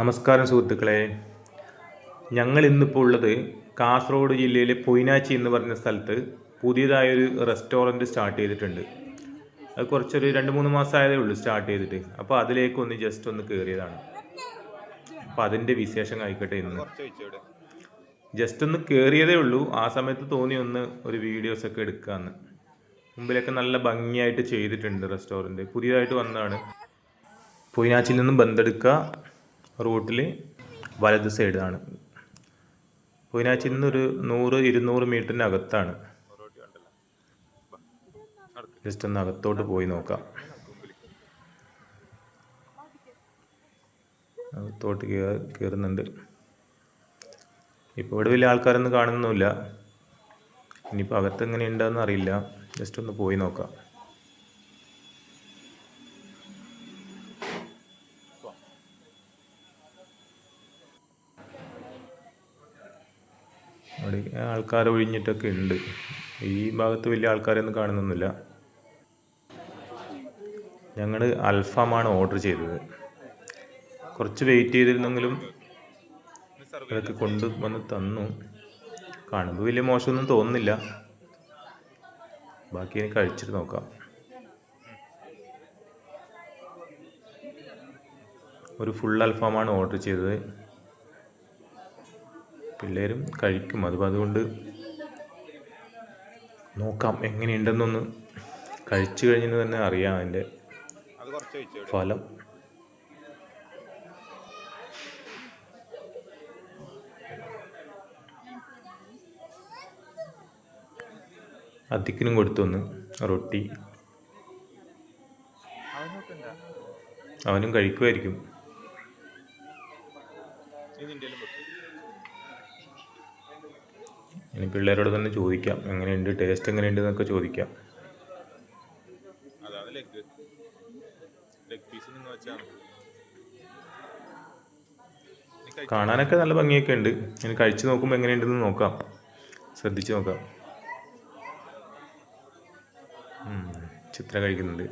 നമസ്കാരം സുഹൃത്തുക്കളെ. ഞങ്ങൾ ഇന്നിപ്പോൾ ഉള്ളത് കാസർഗോഡ് ജില്ലയിലെ പൊയ്നാച്ചി എന്ന് പറഞ്ഞ സ്ഥലത്ത് പുതിയതായൊരു റെസ്റ്റോറന്റ് സ്റ്റാർട്ട് ചെയ്തിട്ടുണ്ട്. അത് കുറച്ചൊരു രണ്ട് മൂന്ന് മാസമായതേ ഉള്ളൂ സ്റ്റാർട്ട് ചെയ്തിട്ട്. അപ്പോൾ അതിലേക്ക് ഒന്ന് ജസ്റ്റ് ഒന്ന് കയറിയതാണ് അപ്പോൾ അതിന്റെ വിശേഷം ആയിക്കോട്ടെ ഇന്ന്. ജസ്റ്റ് ഒന്ന് കയറിയതേ ഉള്ളൂ. ആ സമയത്ത് തോന്നി ഒന്ന് ഒരു വീഡിയോസൊക്കെ എടുക്കാമെന്ന് മുമ്പിലൊക്കെ നല്ല ഭംഗിയായിട്ട് ചെയ്തിട്ടുണ്ട് റെസ്റ്റോറന്റ് പുതിയതായിട്ട് വന്നതാണ്. പൊയ്നാച്ചിൽ നിന്നും ബന്തെടുക്കുക റൂട്ടിൽ വലത് സൈഡാണ് പൊയ്നാച്ചിൽ നിന്നൊരു നൂറ് ഇരുന്നൂറ് മീറ്ററിനകത്താണ്. ജസ്റ്റ് ഒന്ന് അകത്തോട്ട് പോയി നോക്കാം. അകത്തോട്ട് കയറി കയറുന്നുണ്ട് ഇപ്പോൾ ഇവിടെ വലിയ ആൾക്കാരൊന്നും കാണുന്നുമില്ല ഇനിയിപ്പോൾ അകത്ത് എങ്ങനെ ഉണ്ടെന്ന് അറിയില്ല. ജസ്റ്റ് ഒന്ന് പോയി നോക്കാം. അവിടെ ആൾക്കാർ ഒഴിഞ്ഞിട്ടൊക്കെ ഉണ്ട്. ഈ ഭാഗത്ത് വലിയ ആൾക്കാരൊന്നും കാണുന്നൊന്നുമില്ല. ഞങ്ങൾ അൽഫാമാണ് ഓർഡർ ചെയ്തത്. കുറച്ച് വെയിറ്റ് ചെയ്തിരുന്നെങ്കിലും അതൊക്കെ കൊണ്ട് വന്ന് തന്നു. കാണുമ്പോൾ വലിയ മോശമൊന്നും തോന്നുന്നില്ല. ബാക്കി എനിക്ക് കഴിച്ചിട്ട് നോക്കാം. ഒരു ഫുൾ അൽഫാമാണ് ഓർഡർ ചെയ്തത്. പിള്ളേരും കഴിക്കും. അതുപോലെ അതുകൊണ്ട് നോക്കാം എങ്ങനെയുണ്ടെന്നൊന്ന് കഴിച്ചു കഴിഞ്ഞെന്ന് തന്നെ അറിയാം അതിന്റെ ഫലം. അത്തിക്കിനും കൊടുത്തൊന്ന് റൊട്ടി. അവനും കഴിക്കുമായിരിക്കും. ഇതിന്റെ ഇനി പിള്ളേരോട് തന്നെ ചോദിക്കാം എങ്ങനെയുണ്ട് ടേസ്റ്റ് എങ്ങനെയുണ്ട് എന്നൊക്കെ ചോദിക്കാം. കാണാനൊക്കെ നല്ല ഭംഗിയൊക്കെ ഉണ്ട്. ഇനി കഴിച്ചു നോക്കുമ്പോൾ എങ്ങനെയുണ്ടെന്ന് നോക്കാം. ശ്രദ്ധിച്ചു നോക്കാം. ചിത്ര കഴിക്കുന്നുണ്ട്.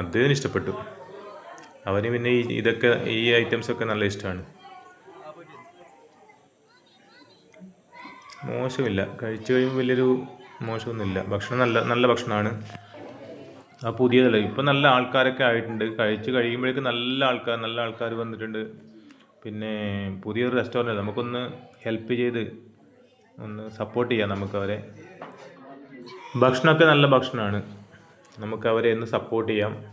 അദ്ദേഹം ഇഷ്ടപ്പെട്ടു. അവന് പിന്നെ ഈ ഇതൊക്കെ ഈ ഐറ്റംസൊക്കെ നല്ല ഇഷ്ടമാണ്. മോശമില്ല. കഴിച്ചു കഴിയുമ്പോൾ വലിയൊരു മോശമൊന്നുമില്ല. ഭക്ഷണം നല്ല നല്ല ഭക്ഷണമാണ്. ആ പുതിയതല്ല? ഇപ്പം നല്ല ആൾക്കാരൊക്കെ ആയിട്ടുണ്ട്. കഴിച്ച് കഴിയുമ്പോഴേക്ക് നല്ല ആൾക്കാർ നല്ല ആൾക്കാർ വന്നിട്ടുണ്ട്. പിന്നെ പുതിയൊരു റെസ്റ്റോറന്റ് നമുക്കൊന്ന് ഹെൽപ്പ് ചെയ്ത് ഒന്ന് സപ്പോർട്ട് ചെയ്യാം നമുക്കവരെ. ഭക്ഷണമൊക്കെ നല്ല ഭക്ഷണമാണ്. നമുക്കവരെ ഒന്ന് സപ്പോർട്ട് ചെയ്യാം.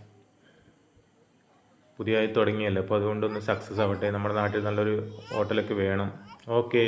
പുതിയതായി തുടങ്ങിയല്ലോ? അപ്പോൾ അതുകൊണ്ടൊന്ന് സക്സസ് ആവട്ടെ. നമ്മുടെ നാട്ടിൽ നല്ലൊരു ഹോട്ടലൊക്കെ വേണം. ഓക്കേ